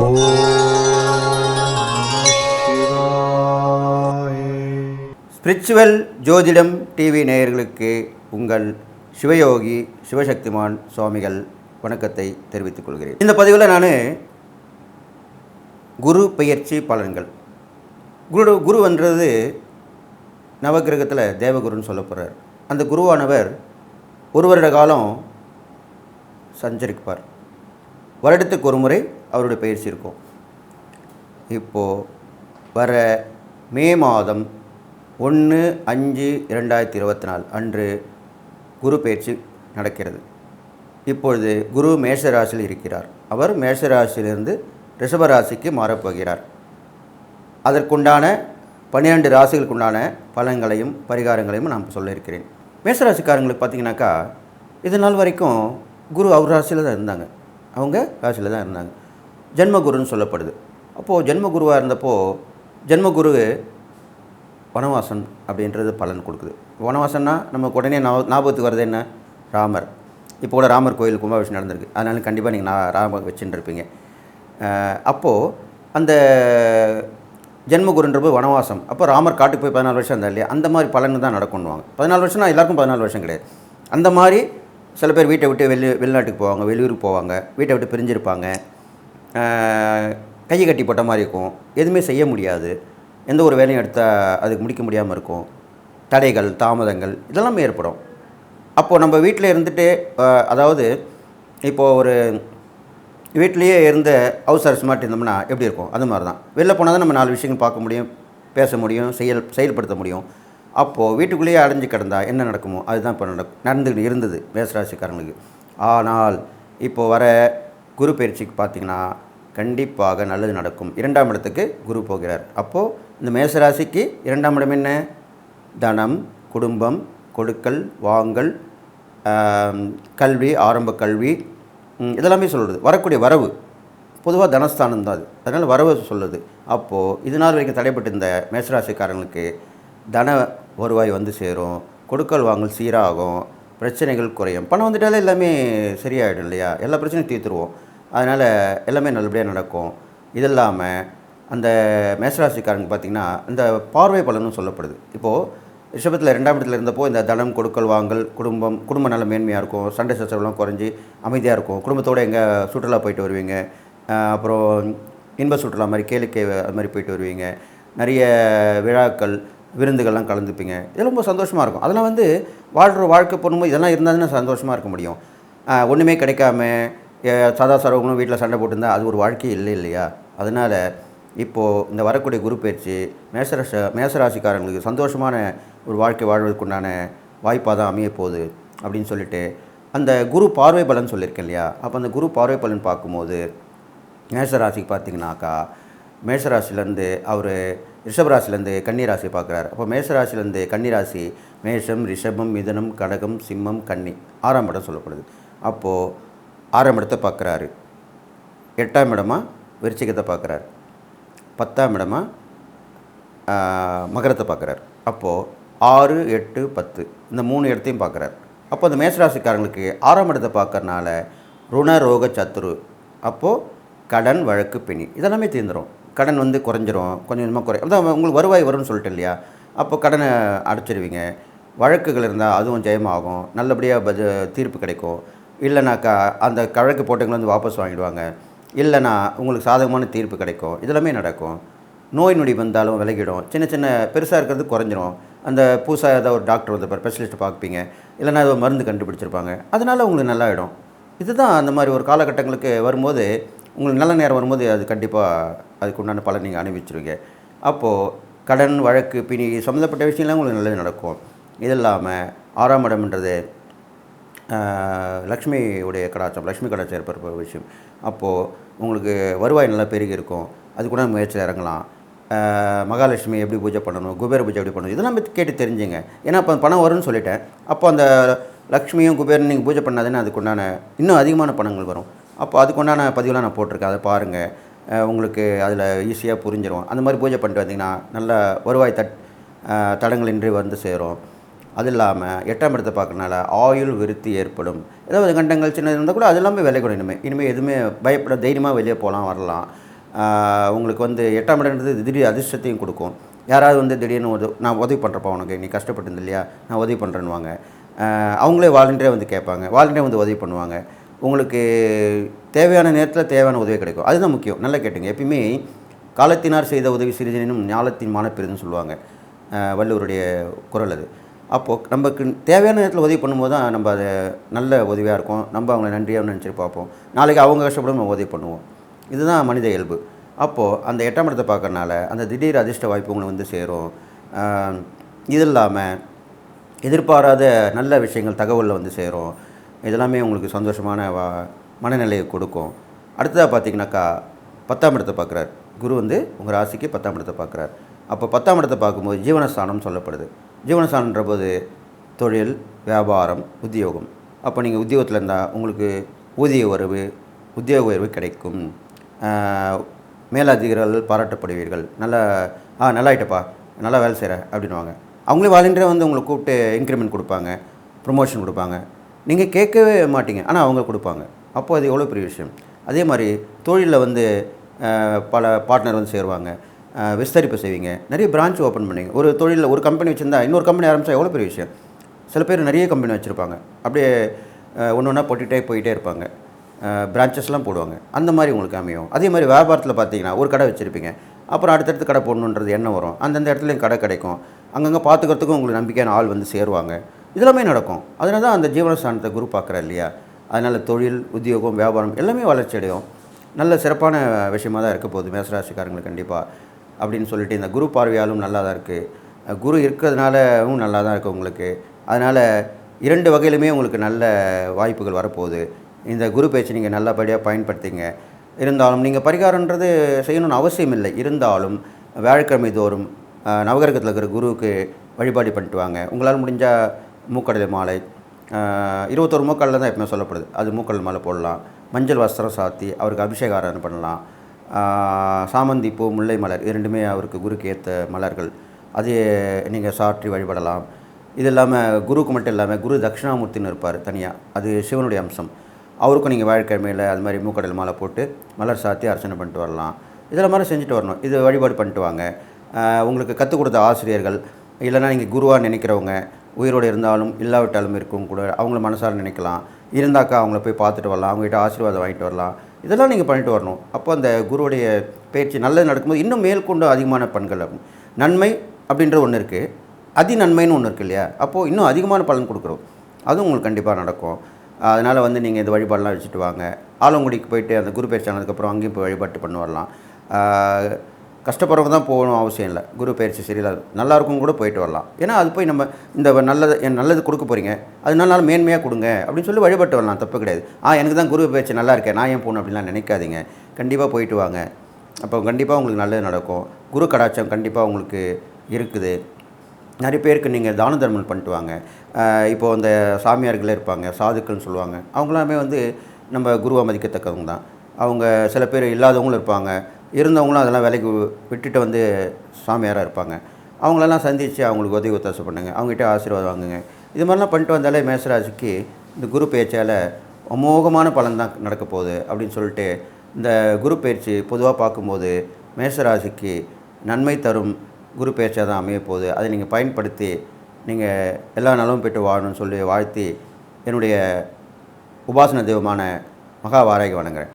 Spiritual ஜோதிடம் TV நேயர்களுக்கு உங்கள் சிவயோகி சிவசக்திமான் சுவாமிகள் வணக்கத்தை தெரிவித்துக் கொள்கிறேன். இந்த பதிவில் நான் குரு பெயர்ச்சி பலன்கள். குரு குருன்றது நவகிரகத்தில் தேவகுருன்னு சொல்ல போகிறார் அந்த குருவானவர் ஒரு வருட காலம் சஞ்சரிப்பார். வருடத்துக்கு ஒரு முறை அவருடைய பயிற்சி இருக்கும். இப்போது வர மே மாதம் ஒன்று அஞ்சு இரண்டாயிரத்தி இருபத்தி நாலு அன்று குரு பயிற்சி நடக்கிறது. இப்பொழுது குரு மேஷராசியில் இருக்கிறார். அவர் மேஷராசியிலிருந்து ரிஷபராசிக்கு மாறப்போகிறார். அதற்குண்டான பன்னிரெண்டு ராசிகளுக்குண்டான பலன்களையும் பரிகாரங்களையும் நான் சொல்லியிருக்கிறேன். மேஷராசிக்காரங்களுக்கு பார்த்தீங்கன்னாக்கா இது நாள் வரைக்கும் குரு அவர் ராசியில் தான் இருந்தாங்க. அவங்க ராசியில் தான் இருந்தாங்க. ஜென்மகுருன்னு சொல்லப்படுது. அப்போது ஜென்மகுருவாக இருந்தப்போ ஜென்மகுரு வனவாசன் அப்படின்றது பலன் கொடுக்குது. வனவாசன்னா நமக்கு உடனே ஞாப- ஞாபகத்துக்கு வர்றது என்ன? ராமர். இப்போ கூட ராமர் கோயில் கும்பாபிஷேகம் நடந்திருக்கு. அதனால கண்டிப்பாக நீங்கள் நான் ராமர் வச்சுட்டு இருப்பீங்க அப்போது அந்த ஜென்மகுருன்றது வனவாசம். அப்போ ராமர் காட்டுக்கு போய் பதினாலு வருஷம் இருந்தார் இல்லையா? அந்த மாதிரி பலன் தான் நடக்கணுவாங்க பதினாலு வருஷம்னா எல்லாருக்கும் பதினாலு வருஷம் கிடையாது. அந்த மாதிரி சில பேர் வீட்டை விட்டு வெளி வெளிநாட்டுக்கு போவாங்க வெளியூருக்கு போவாங்க வீட்டை விட்டு பிரிஞ்சிருப்பாங்க. கையை கட்டி போட்ட மாதிரி இருக்கும். எதுவுமே செய்ய முடியாது. எந்த ஒரு வேலையும் எடுத்தால் அதுக்கு முடிக்க முடியாமல் இருக்கும். தடைகள் தாமதங்கள் இதெல்லாம் ஏற்படும். அப்போது நம்ம வீட்டில் இருந்துட்டு அதாவது இப்போது ஒரு வீட்டிலேயே இருந்த ஹவுஸ் அரசு மாட்டி இருந்தோம்னா எப்படி இருக்கும்? அது மாதிரி தான் வெளில போனால் தான் நம்ம நாலு விஷயங்கள் பார்க்க முடியும் பேச முடியும் செயல் செயல்படுத்த முடியும். அப்போது வீட்டுக்குள்ளேயே அடைஞ்சு கிடந்தா என்ன நடக்குமோ? அதுதான் இப்போ நடக்கும் நடந்துக்கிட்டு இருந்தது மேசராசிக்காரங்களுக்கு. ஆனால் இப்போ வர குரு பயிற்சிக்கு பார்த்தீங்கன்னா கண்டிப்பாக நல்லது நடக்கும். இரண்டாம் இடத்துக்கு குரு போகிறார். அப்போது இந்த மேசராசிக்கு இரண்டாம் இடம் என்ன? தனம் குடும்பம் கொடுக்கல் வாங்கல் கல்வி ஆரம்ப கல்வி இதெல்லாமே சொல்கிறது வரக்கூடிய வரவு. பொதுவாக தனஸ்தானம் தான் அது. அதனால் வரவு சொல்லுது அப்போது இது நாள் வரைக்கும் தடைப்பட்டு இந்த மேசராசிக்காரங்களுக்கு தன வருவாய் வந்து சேரும். கொடுக்கல் வாங்கல் சீராகும். பிரச்சனைகள் குறையும். பணம் வந்துட்டாலே எல்லாமே சரியாயிடும் இல்லையா? எல்லா பிரச்சனையும் தீர்த்துருவோம். அதனால் எல்லாமே நல்லபடியாக நடக்கும். இது இல்லாமல் அந்த மேசராசிக்காரங்க பார்த்திங்கன்னா இந்த பார்வை பலனும் சொல்லப்படுது. இப்போது ரிஷபத்தில் ரெண்டாம் இடத்துல இருந்தப்போ இந்த தனம் கொடுக்கல் வாங்கல் குடும்பம் குடும்ப நல்ல மேன்மையாக இருக்கும். சண்டை சச்சரவுலாம் குறைஞ்சி அமைதியாக இருக்கும். குடும்பத்தோடு எங்கே சுற்றுலா போயிட்டு வருவீங்க. அப்புறம் இன்ப சுற்றுலா மாதிரி கேளிக்கை அது மாதிரி போயிட்டு வருவீங்க. நிறைய விழாக்கள் விருந்துகள்லாம் கலந்துப்பீங்க. இது ரொம்ப சந்தோஷமாக இருக்கும். அதெல்லாம் வந்து வாழ்கிற வாழ்க்கை போகும்போது இதெல்லாம் இருந்தால் தானே சந்தோஷமாக இருக்க முடியும். ஒன்றுமே கிடைக்காம சதா சரவங்களும் வீட்டில் சண்டை போட்டிருந்தா அது ஒரு வாழ்க்கை இல்லை இல்லையா? அதனால் இப்போது இந்த வரக்கூடிய குரு பயிற்சி மேசராச மேசராசிக்காரங்களுக்கு சந்தோஷமான ஒரு வாழ்க்கை வாழ்வதற்குண்டான வாய்ப்பாக தான் அமைய போகுது அப்படின்னு சொல்லிட்டு அந்த குரு பார்வை பலன் சொல்லியிருக்கேன் இல்லையா? அப்போ அந்த குரு பார்வை பலன் பார்க்கும்போது மேஷராசிக்கு பார்த்தீங்கன்னாக்கா மேஷராசிலேருந்து அவர் ரிஷபராசிலேருந்து கன்னிராசி பார்க்குறாரு. அப்போ மேஷராசிலேருந்து கன்னிராசி மேஷம் ரிஷபம் மிதனம் கடகம் சிம்மம் கன்னி ஆறாம் படம் சொல்லப்படுது. அப்போது ஆறாம் இடத்தை பார்க்குறாரு. எட்டாம் இடமா? விருச்சிகத்தை பார்க்குறாரு. பத்தாம் இடமா? மகரத்தை பார்க்குறாரு. அப்போது ஆறு எட்டு பத்து. இந்த மூணு இடத்தையும் பார்க்குறாரு. அப்போ அந்த மேசராசிக்காரங்களுக்கு ஆறாம் இடத்தை பார்க்கறனால ருண ரோக சத்துரு. அப்போது கடன் வழக்கு பிணி. இதெல்லாமே தீர்ந்துடும் கடன் வந்து குறைஞ்சிரும். கொஞ்சம் கொஞ்சமாக குறை அதான் உங்களுக்கு வருவாய் வரும்னு சொல்லிட்டு இல்லையா? அப்போ கடனை அடைச்சிடுவீங்க வழக்குகள் இருந்தால் அதுவும் ஜெயமாகும். நல்லபடியாக பஜ தீர்ப்பு கிடைக்கும். இல்லைனாக்கா அந்த கழக்கு போட்டவங்களை வந்து வாபஸ் வாங்கிடுவாங்க. இல்லைனா உங்களுக்கு சாதகமான தீர்ப்பு கிடைக்கும். இதெல்லாமே நடக்கும். நோய் நொடி வந்தாலும் விலகிடும். சின்ன சின்ன பெருசாக இருக்கிறது குறைஞ்சிரும். அந்த புதுசாக ஏதாவது ஒரு டாக்டர் வந்து ஸ்பெஷலிஸ்ட் பார்ப்பீங்க. இல்லைன்னா ஏதோ மருந்து கண்டுபிடிச்சிருப்பாங்க. அதனால் உங்களுக்கு நல்லாயிடும். இதுதான் அந்த மாதிரி ஒரு காலகட்டங்களுக்கு வரும்போது உங்களுக்கு நல்ல நேரம் வரும்போது அது கண்டிப்பாக அதுக்கு உண்டான பலன் நீங்கள் அனுபவிச்சிருவீங்க. அப்போது கடன் வழக்கு பிணி சம்மந்தப்பட்ட விஷயம்லாம் உங்களுக்கு நல்லது நடக்கும். இது இல்லாமல் ஆறாம் இடம்ன்றது லக்ஷ்மி லக்ஷ்மியுடைய கடாச்சம் லக்ஷ்மி கடாச்சம் ஏற்படுற விஷயம். அப்போது உங்களுக்கு வருவாய் நல்லா பெருகி இருக்கும் அது கூட முயற்சியில் இறங்கலாம். மகாலட்சுமி எப்படி பூஜை பண்ணணும் குபேர பூஜை எப்படி பண்ணணும் இதெல்லாம் கேட்டு தெரிஞ்சுங்க. ஏன்னா இப்போ பணம் வரும்னு சொல்லிட்டேன். அப்போ அந்த லக்ஷ்மியும் குபேரன் நீங்கள் பூஜை பண்ணாதுன்னா அதுக்குண்டான இன்னும் அதிகமான பணங்கள் வரும். அப்போ அதுக்குண்டான பதிவுலாம் நான் போட்டிருக்கேன். அதை பாருங்கள் உங்களுக்கு அதில் ஈஸியாக புரிஞ்சிடும் அந்த மாதிரி பூஜை பண்ணிட்டு வந்தீங்கன்னா நல்ல வருவாய் தட் தடங்களின்றி வந்து சேரும். அது இல்லாமல் எட்டாம் இடத்தை பார்க்கறனால ஆயுள் விருத்தி ஏற்படும். ஏதாவது கண்டங்கள் சின்னது இருந்தால் கூட அது எல்லாமே விலை கூட இனிமேல் இனிமேல் எதுவுமே பயப்பட தைரியமாக வெளியே போகலாம் வரலாம். உங்களுக்கு வந்து எட்டாம் இடம்ன்றது திடீர் அதிர்ஷ்டத்தையும் கொடுக்கும். யாராவது வந்து திடீர்னு உதவி நான் உதவி பண்ணுறப்பா உனக்கு நீ கஷ்டப்பட்டு இல்லையா? நான் உதவி பண்ணுறேன்னுவாங்க அவங்களே வாலண்டியராக வந்து கேட்பாங்க. வாலண்டியராக வந்து உதவி பண்ணுவாங்க. உங்களுக்கு தேவையான நேரத்தில் தேவையான உதவி கிடைக்கும். அதுதான் முக்கியம். நல்லா கேட்டுங்க. எப்பயுமே காலத்தினார் செய்த உதவி சிறிதனும் ஞாலத்தின் மானப்பெரிதுன்னு சொல்லுவாங்க. வள்ளுவருடைய குரல் அது. அப்போது நமக்கு தேவையான நேரத்தில் உதவி பண்ணும்போது தான் நம்ம அது நல்ல உதவியாக இருக்கும். நம்ம அவங்கள நன்றியாக நினச்சி பார்ப்போம். நாளைக்கு அவங்க கஷ்டப்படும் நம்ம உதவி பண்ணுவோம். இதுதான் மனித இயல்பு. அப்போது அந்த எட்டாம் இடத்தை பார்க்கறனால அந்த திடீர் அதிர்ஷ்ட வாய்ப்பு உங்களை வந்து சேரும். இது இல்லாமல் எதிர்பாராத நல்ல விஷயங்கள் தகவலில் வந்து சேரும். இதெல்லாமே உங்களுக்கு சந்தோஷமான வா மனநிலையை கொடுக்கும். அடுத்ததாக பார்த்தீங்கன்னாக்கா பத்தாம் இடத்தை பார்க்குறார். குரு வந்து உங்கள் ராசிக்கு பத்தாம் இடத்தை பார்க்குறார். அப்போ பத்தாம் இடத்தை பார்க்கும்போது ஜீவனஸ்தானம் சொல்லப்படுது. ஜீவனஸ்தானன்ற போது தொழில் வியாபாரம் உத்தியோகம். அப்போ நீங்கள் உத்தியோகத்தில் இருந்தால் உங்களுக்கு ஊதிய உறவு உத்தியோக உயர்வு கிடைக்கும். மேலதிகாரிகள் பாராட்டப்படுவீர்கள். நல்லா ஆ நல்லா ஆயிட்டப்பா நல்லா வேலை செய்கிற அப்படின்வாங்க அவங்களே வாலண்டியராக வந்து உங்களை கூப்பிட்டு இன்க்ரிமெண்ட் கொடுப்பாங்க ப்ரொமோஷன் கொடுப்பாங்க. நீங்கள் கேட்கவே மாட்டீங்க ஆனால் அவங்க கொடுப்பாங்க. அப்போது அது எவ்வளோ பெரிய விஷயம். அதே மாதிரி தொழிலில் வந்து பல பார்ட்னர் வந்து சேருவாங்க. விஸ்தரிப்பு செய்வீங்க. நிறைய பிரான்ச் ஓப்பன் பண்ணுவீங்க. ஒரு தொழிலில் ஒரு கம்பெனி வச்சுருந்தா இன்னொரு கம்பெனி ஆரம்பித்தா எவ்வளோ பெரிய விஷயம்? சில பேர் நிறைய கம்பெனி வச்சுருப்பாங்க. அப்படியே ஒன்று ஒன்றா போட்டுகிட்டே போயிட்டே இருப்பாங்க. பிரான்ச்சஸ்லாம் போடுவாங்க. அந்த மாதிரி உங்களுக்கு அமையும். அதே மாதிரி வியாபாரத்தில் பார்த்தீங்கன்னா ஒரு கடை வச்சுருப்பீங்க. அப்புறம் அடுத்தடுத்து கடை போடணுன்றது என்ன வரும். அந்தந்த இடத்துலையும் கடை கிடைக்கும். அங்கங்கே பார்த்துக்கிறதுக்கும் உங்களுக்கு நம்பிக்கையான ஆள் வந்து சேருவாங்க. இதெல்லாமே நடக்கும். அதனால தான் அந்த ஜீவனஸ்தானத்தை குரு பார்க்குறேன் இல்லையா? அதனால் தொழில் உத்தியோகம் வியாபாரம் எல்லாமே வளர்ச்சி அடையும். நல்ல சிறப்பான விஷயமா தான் இருக்க போகுது. மேசராசிக்காரங்களுக்கு கண்டிப்பாக அப்படின்னு சொல்லிட்டு இந்த குரு பார்வையாலும் நல்லா தான் இருக்குது குரு இருக்கிறதுனாலவும் நல்லா தான் இருக்குது உங்களுக்கு. அதனால் இரண்டு வகையிலுமே உங்களுக்கு நல்ல வாய்ப்புகள் வரப்போகுது. இந்த குரு பேச்சு நீங்கள் நல்லபடியாக பயன்படுத்திங்க. இருந்தாலும் நீங்கள் பரிகாரன்றது செய்யணும்னு அவசியம் இல்லை. இருந்தாலும் வியாழக்கிழமை தோறும் அஹ், நவகிரகத்தில் இருக்கிற குருவுக்கு வழிபாடு பண்ணிட்டு வாங்க. உங்களால் முடிஞ்சால் மூக்கடலை மாலை இருபத்தோரு இருபத்தொரு மூக்கடலை தான் எப்பவுமே சொல்லப்படுது. அது மூக்கடல் மாலை போடலாம். மஞ்சள் வஸ்திரம் சாத்தி அவருக்கு அபிஷேக பண்ணலாம். சாமந்தி பூ முல்லை மலர் இரண்டுமே அவருக்கு குருக்கு ஏற்ற மலர்கள். அது நீங்கள் சாற்றி வழிபடலாம். இது இல்லாமல் குருக்கு மட்டும் இல்லாமல் குரு தட்சிணாமூர்த்தின்னு இருப்பார் தனியாக அது சிவனுடைய அம்சம். அவருக்கும் நீங்கள் வாழ்க்கைமையில் அது மாதிரி மூக்கடல் மாலை போட்டு மலர் சாத்தி அர்ச்சனை பண்ணிட்டு வரலாம். இதெல்லாம் மாதிரி செஞ்சுட்டு வரணும். இது வழிபாடு பண்ணிட்டு வாங்க. உங்களுக்கு கற்றுக் கொடுத்த ஆசிரியர்கள் இல்லைன்னா நீங்கள் குருவாக நினைக்கிறவங்க உயிரோடு இருந்தாலும் இல்லாவிட்டாலும் இருக்கும் கூட அவங்கள மனசார நினைக்கலாம். இருந்தாக்கா அவங்கள போய் பார்த்துட்டு வரலாம். அவங்ககிட்ட ஆசீர்வாதம் வாங்கிட்டு வரலாம். இதெல்லாம் நீங்கள் பண்ணிட்டு வரணும். அப்போ அந்த குருவுடைய பேச்சு நல்லது நடக்கும்போது இன்னும் மேற்கொண்டு அதிகமான பண்கள் ஆகும். நன்மை அப்படின்ற ஒன்று இருக்குது அதி நன்மைன்னு ஒன்று இருக்கு இல்லையா? அப்போது இன்னும் அதிகமான பலன் கொடுக்குறோம். அதுவும் உங்களுக்கு கண்டிப்பாக நடக்கும். அதனால் வந்து நீங்கள் இந்த வழிபாடெலாம் வச்சுட்டு வாங்க. ஆலங்குடிக்கு போயிட்டு அந்த குரு பயிற்சி ஆனதுக்கப்புறம் அங்கேயும் போய் வழிபாட்டு பண்ண வரலாம். கஷ்டப்படுறவங்க தான் போகணும் அவசியம் இல்லை. குரு பயிற்சி சரியில்லை நல்லாயிருக்கும் கூட போயிட்டு வரலாம். ஏன்னா அது போய் நம்ம இந்த நல்லது என் நல்லது கொடுக்க போகிறீங்க அது நல்ல மேன்மையாக கொடுங்க அப்படின்னு சொல்லி வழிபட்டு வரலாம். தப்பு கிடையாது. ஆ எனக்கு தான் குரு பயிற்சி நல்லா இருக்கேன் நான் ஏன் போகணும் அப்படின்லாம் நினைக்காதீங்க. கண்டிப்பாக போயிட்டு வாங்க. அப்போ கண்டிப்பாக உங்களுக்கு நல்லது நடக்கும். குரு கடாட்சம் கண்டிப்பாக உங்களுக்கு இருக்குது. நிறைய பேருக்கு நீங்கள் தான தர்மம் பண்ணிட்டு வாங்க. இப்போது இப்போ அந்த சாமியார்களே இருப்பாங்க சாதுக்கள்னு சொல்லுவாங்க. அவங்களாமே வந்து நம்ம குருவை மதிக்கத்தக்கவங்க தான். அவங்க சில பேர் இல்லாதவங்களும் இருப்பாங்க. இருந்தவங்களும் அதெல்லாம் வேலைக்கு விட்டுட்டு வந்து சாமியாராக இருப்பாங்க. அவங்களெல்லாம் சந்தித்து அவங்களுக்கு உதவி ஒத்தாசை பண்ணுங்க. அவங்ககிட்ட ஆசீர்வாதம் வாங்குங்க. இது மாதிரிலாம் பண்ணிட்டு வந்தாலே மேசராசிக்கு இந்த குரு பேச்சால் அமோகமான பலன் தான் நடக்க போகுது அப்படின்னு சொல்லிட்டு இந்த குரு பயிற்சி பொதுவாக பார்க்கும்போது மேசராசிக்கு நன்மை தரும் குரு பயிற்சியாக தான் அமைய போகுது. அதை நீங்கள் பயன்படுத்தி நீங்கள் எல்லா நலமும் பெற்று வாழணும்னு சொல்லி வாழ்த்தி என்னுடைய உபாசன தெய்வமான மகா வணங்குறேன்.